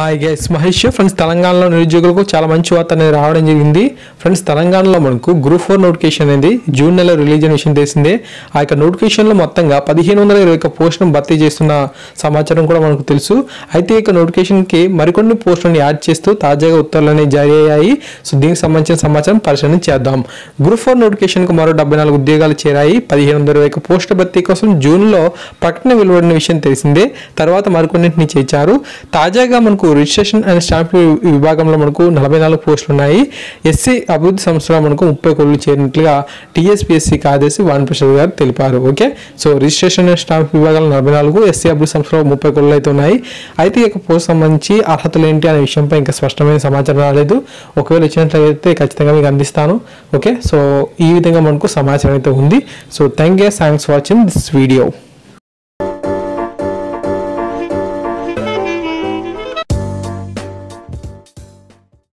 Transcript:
Hi guys Mahesh friends తెలంగాణలో నిరుద్యోగులకు చాలా మంచి వార్త అనేది రావడం జరిగింది. ఫ్రెండ్స్ తెలంగాణలో మనకు గ్రూప్ ఫోర్ నోటిఫికేషన్ అనేది జూన్ నెల రిలీజ్ అయిన విషయం తెలిసిందే ఆ యొక్క నోటిఫికేషన్లో మొత్తంగా పదిహేను వందల ఇరవై ఒక పోస్టును భర్తీ చేస్తున్న సమాచారం కూడా మనకు తెలుసు. అయితే ఈ యొక్క నోటిఫికేషన్కి మరికొన్ని పోస్టులను యాడ్ చేస్తూ తాజాగా ఉత్తర్వులు అనేవి జారీ అయ్యాయి. సో దీనికి సంబంధించిన సమాచారం పరిశీలన చేద్దాం. గ్రూప్ ఫోర్ నోటిఫికేషన్కు మరో డెబ్బై నాలుగు ఉద్యోగాలు చేరాయి. పదిహేను వందల ఇరవై ఒక పోస్టుల భర్తీ కోసం జూన్లో ప్రకటన వెలువడిన విషయం తెలిసిందే. తర్వాత మరికొన్నింటిని చేర్చారు. తాజాగా మనకు రిజిస్ట్రేషన్ అండ్ స్టాంప్ విభాగంలో మనకు నలభై నాలుగు పోస్టులు ఉన్నాయి. ఎస్సీ అభివృద్ధి సంస్థలో మనకు ముప్పై కోళ్ళు చేరినట్లుగా టీఎస్పీఎస్సీ కార్యదర్శి వాణిప్రసాద్ గారు తెలిపారు. Okay? So registration and stamp విభాగంలో నలభై నాలుగు ఎస్సీ అభివృద్ధి సంస్థలో ముప్పై కోళ్ళు అయితే ఉన్నాయి. అయితే ఈ యొక్క పోస్ట్ సంబంధించి అర్హతలు ఏంటి అనే విషయంపై ఇంకా స్పష్టమైన సమాచారం రాలేదు. ఒకవేళ ఇచ్చినట్లయితే ఖచ్చితంగా మీకు అందిస్తాను. ఓకే? సో ఈ విధంగా మనకు సమాచారం అయితే ఉంది. So thank you thanks watching this video